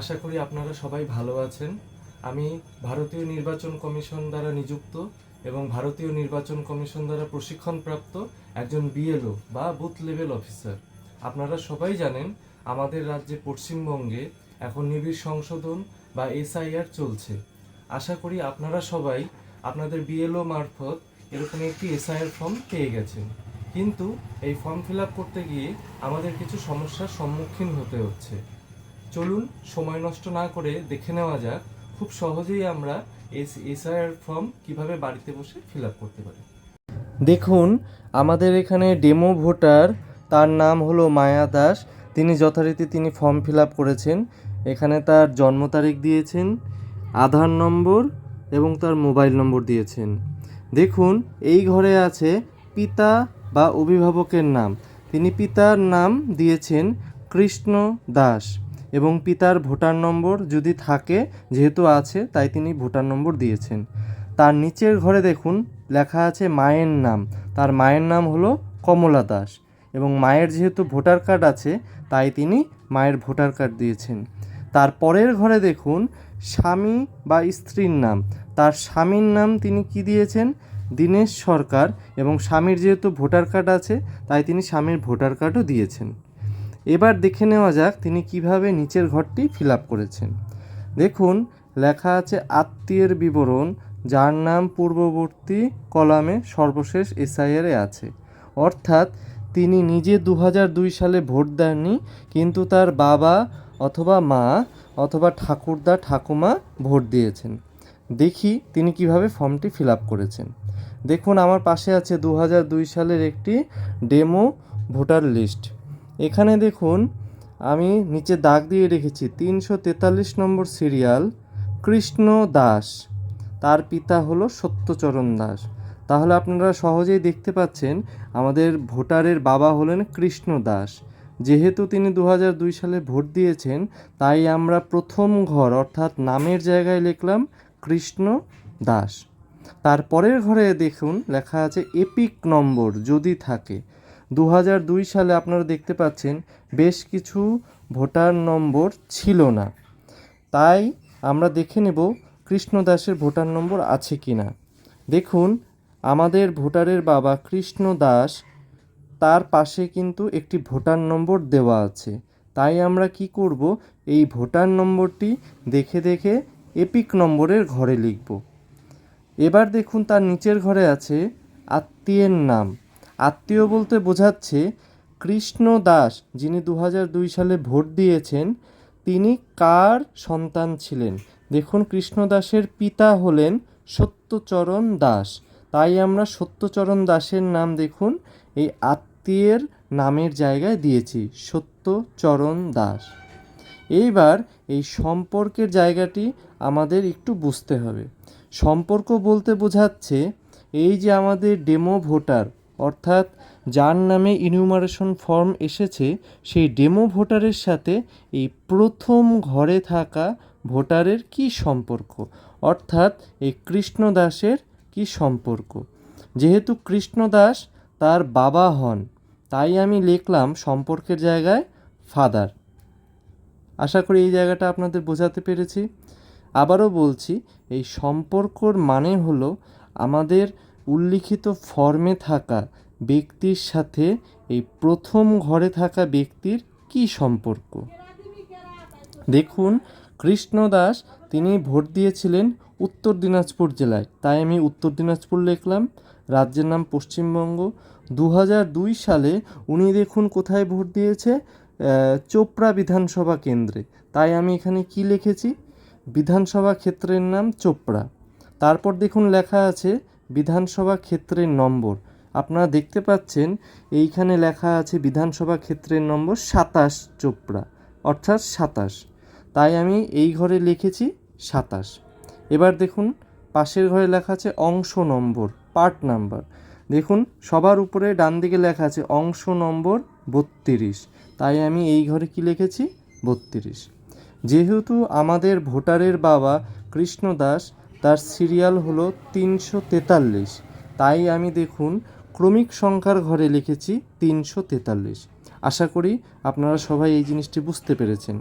আশা করি আপনারা সবাই ভালো আছেন। আমি ভারতীয় নির্বাচন কমিশন দ্বারা নিযুক্ত এবং ভারতীয় নির্বাচন কমিশন দ্বারা প্রশিক্ষণপ্রাপ্ত একজন বিএলও বা বুথ লেভেল অফিসার। আপনারা সবাই জানেন, আমাদের রাজ্যে পশ্চিমবঙ্গে এখন নিবিড় সংশোধন বা এসআইআর চলছে। আশা করি আপনারা সবাই আপনাদের বিএলও মারফত এরকম একটি এসআইআর ফর্ম পেয়ে গেছেন। কিন্তু এই ফর্ম ফিল করতে গিয়ে আমাদের কিছু সমস্যার সম্মুখীন হতে হচ্ছে। চলুন সময় নষ্ট না করে দেখে নেওয়া যাক, খুব সহজেই আমরা এস এসআইআর ফর্ম কীভাবে বাড়িতে বসে ফিল আপ করতে পারি। দেখুন, আমাদের এখানে ডেমো ভোটার, তার নাম হলো মায়া দাস, তিনি যথারীতি তিনি ফর্ম ফিল আপ করেছেন। এখানে তার জন্ম তারিখ দিয়েছেন, আধার নম্বর এবং তার মোবাইল নম্বর দিয়েছেন। দেখুন, এই ঘরে আছে পিতা বা অভিভাবকের নাম। তিনি পিতার নাম দিয়েছেন কৃষ্ণ দাস। এবং পিতার ভোটার নম্বর যদি থাকে, যেহেতু আছে, তাই তিনি ভোটার নম্বর দিয়েছেন। তার নিচের ঘরে দেখুন, লেখা আছে মায়ের নাম। তার মায়ের নাম হলো কমলা দাস এবং মায়ের যেহেতু ভোটার কার্ড আছে, তাই তিনি মায়ের ভোটার কার্ড দিয়েছেন। তার পরের ঘরে দেখুন, স্বামী বা স্ত্রীর নাম। তার স্বামীর নাম তিনি কি দিয়েছেন? দীনেশ সরকার এবং স্বামীর যেহেতু ভোটার কার্ড আছে, তাই তিনি স্বামীর ভোটার কার্ডও দিয়েছেন। এবার দেখে নেওয়া যাক তিনি কীভাবে নিচের ঘরটি ফিল আপ করেছেন। দেখুন, লেখা আছে আত্মীয়ের বিবরণ, যার নাম পূর্ববর্তী কলামে সর্বশেষ এসআইআরে আছে। অর্থাৎ, তিনি নিজে দু দুই সালে ভোট দেননি, কিন্তু তার বাবা অথবা মা অথবা ঠাকুরদা, ঠাকুমা ভোট দিয়েছেন। দেখি তিনি কীভাবে ফর্মটি ফিল আপ করেছেন। দেখুন, আমার পাশে আছে দু দুই সালের একটি ডেমো ভোটার লিস্ট। এখানে দেখুন, আমি নিচে দাগ দিয়ে রেখেছি, তিনশো তেতাল্লিশ নম্বর সিরিয়াল, কৃষ্ণ দাস। তার পিতা হলো সত্যচরণ দাস। তাহলে আপনারা সহজেই দেখতে পাচ্ছেন, আমাদের ভোটারের বাবা হলেন কৃষ্ণ দাস। যেহেতু তিনি দু দুই সালে ভোট দিয়েছেন, তাই আমরা প্রথম ঘর, অর্থাৎ নামের জায়গায় লিখলাম কৃষ্ণ দাস। তারপরের ঘরে দেখুন, লেখা আছে এপিক নম্বর যদি থাকে। দু সালে আপনারা দেখতে পাচ্ছেন বেশ কিছু ভোটার নম্বর ছিল না। তাই আমরা দেখে নেব কৃষ্ণ দাসের ভোটার নম্বর আছে কি না। দেখুন, আমাদের ভোটারের বাবা কৃষ্ণ দাস, তার পাশে কিন্তু একটি ভোটার নম্বর দেওয়া আছে। তাই আমরা কি করব? এই ভোটার নম্বরটি দেখে দেখে এপিক নম্বরের ঘরে লিখব। এবার দেখুন তার নিচের ঘরে আছে আত্মীয়ের নাম। আত্মীয় বলতে বোঝাচ্ছে, কৃষ্ণ দাস যিনি দু দুই সালে ভোট দিয়েছেন, তিনি কার সন্তান ছিলেন? দেখুন, কৃষ্ণ দাসের পিতা হলেন সত্যচরণ দাস। তাই আমরা সত্যচরণ দাসের নাম দেখুন, এই আত্মীয়ের নামের জায়গায় দিয়েছি, সত্যচরণ দাস। এইবার এই সম্পর্কের জায়গাটি আমাদের একটু বুঝতে হবে। সম্পর্ক বলতে বোঝাচ্ছে, এই যে আমাদের ডেমো ভোটার অর্থাৎ যার নামে ইনিউমারেশন ফর্ম এসেছে, সেই ডেমো ভোটারের সাথে এই প্রথম ঘরে থাকা ভোটারের কি সম্পর্ক? অর্থাৎ এই কৃষ্ণ দাসের কি সম্পর্ক? যেহেতু কৃষ্ণ দাস তার বাবা হন, তাই আমি লিখলাম সম্পর্কের জায়গায় ফাদার আশা করি এই জায়গাটা আপনাদের বোঝাতে পেরেছি। আবারও বলছি, এই সম্পর্কর মানে হলো আমাদের উল্লিখিত ফর্মে থাকা ব্যক্তির সাথে এই প্রথম ঘরে থাকা ব্যক্তির কি সম্পর্ক? দেখুন কৃষ্ণ দাস তিনি ভোট দিয়েছিলেন উত্তর দিনাজপুর জেলায়। তাই আমি উত্তর দিনাজপুর লিখলাম। রাজ্যের নাম পশ্চিমবঙ্গ। দু দুই সালে উনি দেখুন কোথায় ভোট দিয়েছে? চোপড়া বিধানসভা কেন্দ্রে। তাই আমি এখানে কি লিখেছি? বিধানসভা ক্ষেত্রের নাম চোপড়া। তারপর দেখুন লেখা আছে বিধানসভা ক্ষেত্রের নম্বর। আপনারা দেখতে পাচ্ছেন, এইখানে লেখা আছে বিধানসভা ক্ষেত্রের নম্বর সাতাশ চোপড়া, অর্থাৎ সাতাশ। তাই আমি এই ঘরে লিখেছি সাতাশ। এবার দেখুন, পাশের ঘরে লেখা আছে অংশ নম্বর, পার্ট নাম্বার। দেখুন, সবার উপরে ডান দিকে লেখা আছে অংশ নম্বর বত্রিশ। তাই আমি এই ঘরে কি লিখেছি? বত্রিশ। যেহেতু আমাদের ভোটারের বাবা কৃষ্ণ দাস তার সিরিয়াল হলো তিনশো তেতাল্লিশ। তাই আমি দেখুন, ক্রমিক সংখ্যার ঘরে লিখেছি তিনশো তেতাল্লিশ। আশা করি আপনারা সবাই এই জিনিসটি বুঝতে পেরেছেন।